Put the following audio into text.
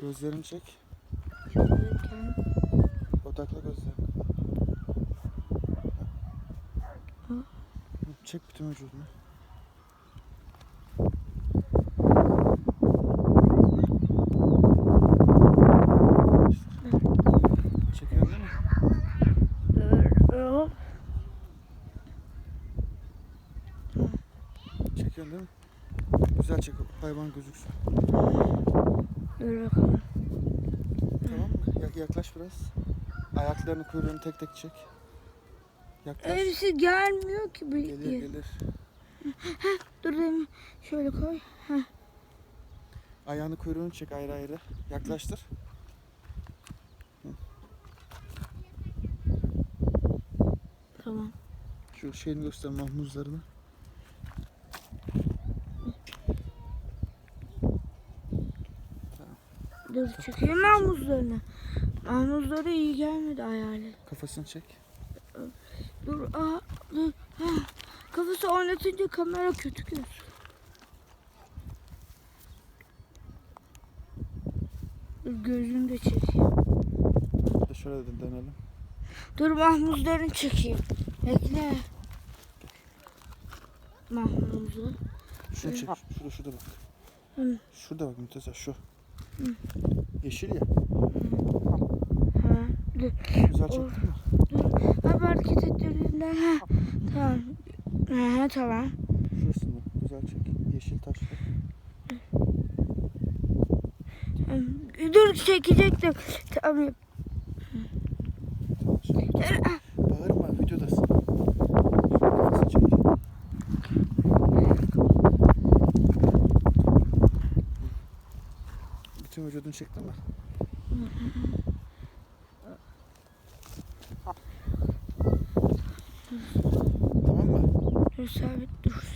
Gözlerini çek. Şuradayken. Odakla gözlerini. Hı. Çek bütün vücudunu. Çekiyor değil mi? Çekiyorsun değil mi? Güzel çek. Hayvan gözüksün. Dur bakalım. Tamam mı? Ya- yaklaş biraz. Ayaklarını kuyruğunu tek tek çek. Yaklaş. Hepsi gelmiyor ki bir Gelir gelir. Dur demin şöyle koy. Ayağını kuyruğunu çek ayrı ayrı. Yaklaştır. Tamam. Şu şeyini göster mahmuzlarını. Dur çekeyim mahmuzlarını. Mahmuzları iyi gelmedi ayarlı. Kafasını çek. Dur aa dur. Ha. Kafası oynatınca kamera kötü gözüküyor. Dur gözünü de çekeyim. De şöyle de denelim. Dur mahmuzlarını çekeyim. Bekle. Mahmuzu. Şunu çek. Şurada şurada bak. Hı. Şurada bak Müteza şu. Yeşil ya. Ha. Dur. Güzel çektin mi? Dur. Ha hareket. Ha. Tamam. Ha, tamam. Şurasını güzel çek. Yeşil taşlı. Dur çekecektim. Tamam. Tamam, şimdi. Bağırma videodasın. Kafasını çek. Bütün vücudunu çektin mi? Tamam mı? Dur sabit dur.